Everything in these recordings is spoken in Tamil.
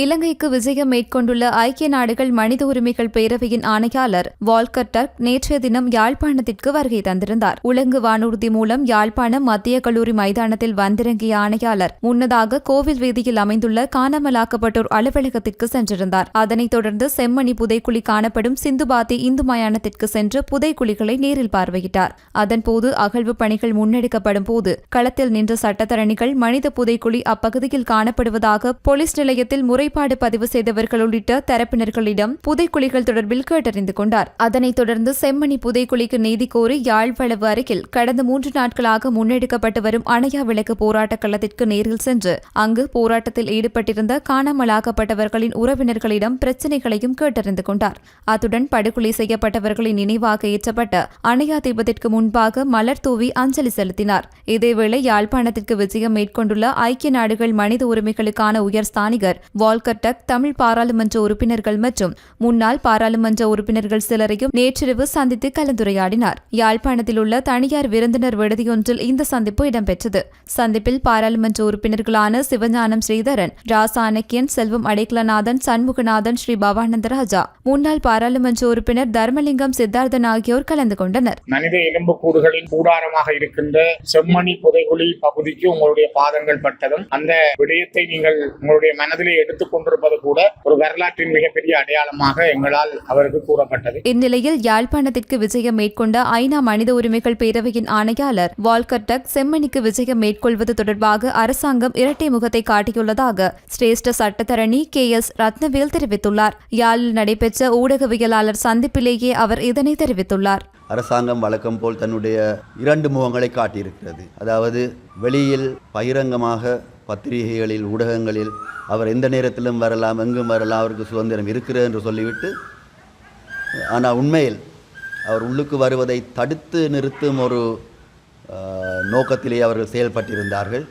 இலங்கைக்கு விஜயம் மேற்கொண்டுள்ள ஐக்கிய நாடுகள் மனித உரிமைகள் பேரவையின் ஆணையாளர் வால்கர் டர்க் நேற்றைய தினம் யாழ்ப்பாணத்திற்கு வருகை தந்திருந்தார். உலங்கு வானூர்தி மூலம் யாழ்ப்பாணம் மத்திய கல்லூரி மைதானத்தில் வந்திறங்கிய ஆணையாளர் முன்னதாக கோவில் வீதியில் அமைந்துள்ள காணாமலாக்கப்பட்டோர் அலுவலகத்திற்கு சென்றிருந்தார். அதனைத் தொடர்ந்து செம்மணி புதைக்குழி காணப்படும் சிந்துபாத்தி இந்து மயானத்திற்கு சென்று புதைக்குழிகளை நேரில் பார்வையிட்டார். அதன்போது அகழ்வு பணிகள் முன்னெடுக்கப்படும் போது களத்தில் நின்ற சட்டத்தரணிகள் மனித புதைக்குழி அப்பகுதியில் காணப்படுவதாக போலீஸ் நிலையத்தில் முறைப்பாடு பதிவு செய்தவர்கள் உள்ளிட்ட தரப்பினர்களிடம் புதைக்குழிகள் தொடர்பில் கேட்டறிந்து கொண்டார். அதனைத் தொடர்ந்து செம்மணி புதைக்குழிக்கு நீதி கோரி யாழ்வளவு அருகில் கடந்த மூன்று நாட்களாக முன்னெடுக்கப்பட்டு வரும் அணையா விளக்கு போராட்டக் களத்திற்கு நேரில் சென்று அங்கு போராட்டத்தில் ஈடுபட்டிருந்த காணாமலாக்கப்பட்டவர்களின் உறவினர்களிடம் பிரச்சினைகளையும் கேட்டறிந்து கொண்டார். அத்துடன் படுகொலை செய்யப்பட்டவர்களின் நினைவாக ஏற்றப்பட்ட அணையா தீபத்திற்கு முன்பாக மலர் தூவி அஞ்சலி செலுத்தினார். இதேவேளை யாழ்ப்பாணத்திற்கு விஜயம் மேற்கொண்டுள்ள ஐக்கிய நாடுகள் மனித உரிமைகளுக்கான உயர் ஸ்தானிகர் வால்கர்டக் தமிழ் பாராளுமன்ற உறுப்பினர்கள் மற்றும் முன்னாள் பாராளுமன்ற உறுப்பினர்கள் சிலரையும் நேற்றிரவு சந்தித்து கலந்துரையாடினார். யாழ்ப்பாணத்தில் உள்ள தனியார் விருந்தினர் விடுதியொன்றில் இந்த சந்திப்பு இடம்பெற்றது. சந்திப்பில் பாராளுமன்ற உறுப்பினர்களான சிவஞானம் ஸ்ரீதரன் ராசானக்கியன் செல்வம் அடைக்கலநாதன் சண்முகநாதன் ஸ்ரீ பவானந்த ராஜா முன்னாள் பாராளுமன்ற உறுப்பினர் தர்மலிங்கம் சித்தார்த்தன் ஆகியோர் கலந்து கொண்டனர். மனித எலும்புக்கூடுகளின் கூடாரமாக இருக்கின்ற செம்மணி புதைகுழி பகுதிக்கு உங்களுடைய பாதங்கள் பட்டதும் அந்த விடயத்தை நீங்கள் உங்களுடைய மனதிலே எடுத்துக் கொண்டிருப்பது கூட ஒரு வரலாற்றின் மிகப்பெரிய அடையாளமாக எங்களால் அவருக்கு கூறப்பட்டது. இந்நிலையில் யாழ்ப்பாணத்திற்கு விஜயம் மேற்கொண்ட ஐநா மனித உரிமைகள் பேரவையின் ஆணையாளர் வால்கர் டக் செம்மணிக்கு விஜயம் மேற்கொள்வது தொடர்பாக அரசாங்கம் இரட்டை முகத்தை காட்டியுள்ளதாக சிரேஷ்ட சட்டத்தரணி கே எஸ் ரத்னவேல் தெரிவித்துள்ளார். யாழில் நடைபெற்ற ஊடகவியலாளர் சந்திப்பிலேயே அவர் இதனை தெரிவித்துள்ளார். அரசாங்கம் வழக்கம் போல் தன்னுடைய இரண்டு முகங்களை காட்டியிருக்கிறது. அதாவது வெளியில் பகிரங்கமாக பத்திரிகைகளில் ஊடகங்களில் அவர் எந்த நேரத்திலும் வரலாம் எங்கும் வரலாம் அவருக்கு சுதந்திரம் இருக்கிறது என்று சொல்லிவிட்டு ஆனால் உண்மையில் அவர் உள்ளுக்கு வருவதை தடுத்து நிறுத்தும் ஒரு நோக்கத்திலே அவர்கள் செயல்பட்டிருந்தார்கள்.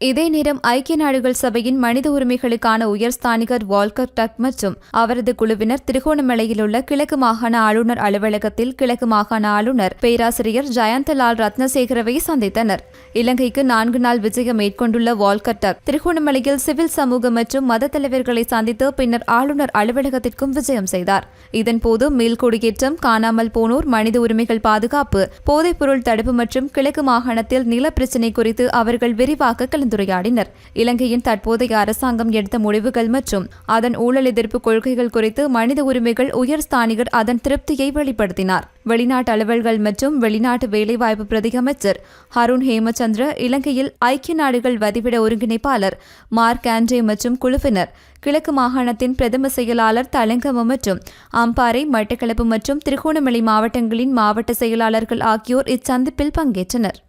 இதே நேரம் ஐக்கிய நாடுகள் சபையின் மனித உரிமைகளுக்கான உயர் ஸ்தானிகர் வால்கர் டக் மற்றும் அவரது குழுவினர் திருகோணமலையில் உள்ள கிழக்கு மாகாண ஆளுநர் அலுவலகத்தில் கிழக்கு மாகாண ஆளுநர் பேராசிரியர் ஜயந்தலால் ரத்னசேகரவை சந்தித்தனர். இலங்கைக்கு நான்கு நாள் விஜயம் மேற்கொண்டுள்ள வால்கர் டக் திருகோணமலையில் சிவில் சமூக மற்றும் மத தலைவர்களை சந்தித்து பின்னர் ஆளுநர் அலுவலகத்திற்கும் விஜயம் செய்தார். இதன்போது மேல்குடியேற்றம் காணாமல் போனோர் மனித உரிமைகள் பாதுகாப்பு போதைப்பொருள் தடுப்பு மற்றும் கிழக்கு மாகாணத்தில் நில பிரச்சினை குறித்து அவர்கள் விரிவாக கலந்துரையாடினர் இலங்கையின் தற்போதைய அரசாங்கம் எடுத்த முடிவுகள் மற்றும் அதன் ஊழல் எதிர்ப்பு கொள்கைகள் குறித்து மனித உரிமைகள் உயர் ஸ்தானிகர் அதன் திருப்தியை வெளிப்படுத்தினார். வெளிநாட்டு அலுவல்கள் மற்றும் வெளிநாட்டு வேலைவாய்ப்பு பிரதியமைச்சர் ஹருண் ஹேமச்சந்திர இலங்கையில் ஐக்கிய நாடுகள் வதிவிட ஒருங்கிணைப்பாளர் மார்க் ஆண்ட்ரே மற்றும் குழுவினர் கிழக்கு மாகாணத்தின் பிரதம செயலாளர் தலங்கம மற்றும் அம்பாறை மட்டக்களப்பு மற்றும் திருகோணமலை மாவட்டங்களின் மாவட்ட செயலாளர்கள் ஆகியோர் இச்சந்திப்பில் பங்கேற்றனர்.